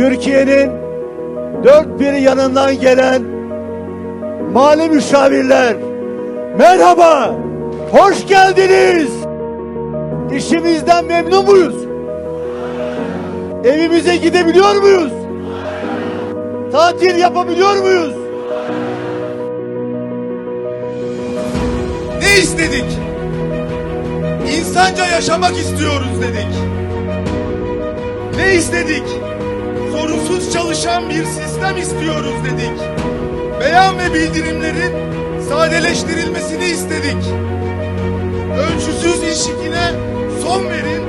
Türkiye'nin dört bir yanından gelen mali müşavirler, merhaba, hoş geldiniz. İşimizden memnun muyuz? Evimize gidebiliyor muyuz? Tatil yapabiliyor muyuz? Ne istedik? İnsanca yaşamak istiyoruz dedik. Ne istedik? Sorunsuz çalışan bir sistem istiyoruz dedik. Beyan ve bildirimlerin sadeleştirilmesini istedik. Ölçüsüz iş yüküne son verin,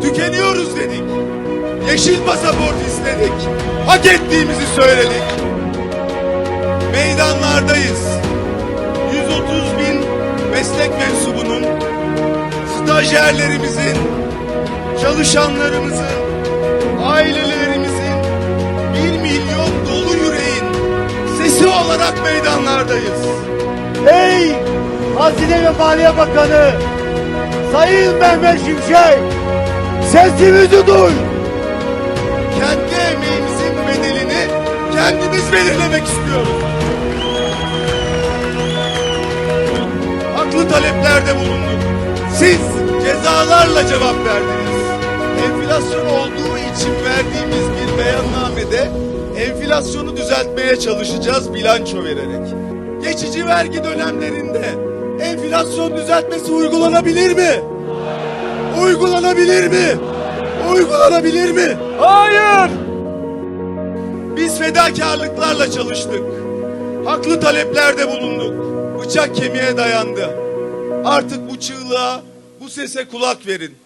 tükeniyoruz dedik. Yeşil pasaport istedik. Hak ettiğimizi söyledik. Meydanlardayız. 130 bin meslek mensubunun, stajyerlerimizin, çalışanlarımızın, olarak meydanlardayız. Ey Hazine ve Maliye Bakanı Sayın Mehmet Şimşek sesimizi duy. Kendi emeğimizin bedelini kendimiz belirlemek istiyoruz. Haklı taleplerde bulunduk. Siz cezalarla cevap verdiniz. Enflasyon olduğu için verdiğimiz bir beyannamede enflasyonu düzeltmeye çalışacağız bilanço vererek. Geçici vergi dönemlerinde enflasyon düzeltmesi uygulanabilir mi? Uygulanabilir mi? Uygulanabilir mi? Hayır. Biz fedakarlıklarla çalıştık. Haklı taleplerde bulunduk. Bıçak kemiğe dayandı. Artık bu çığlığa, bu sese kulak verin.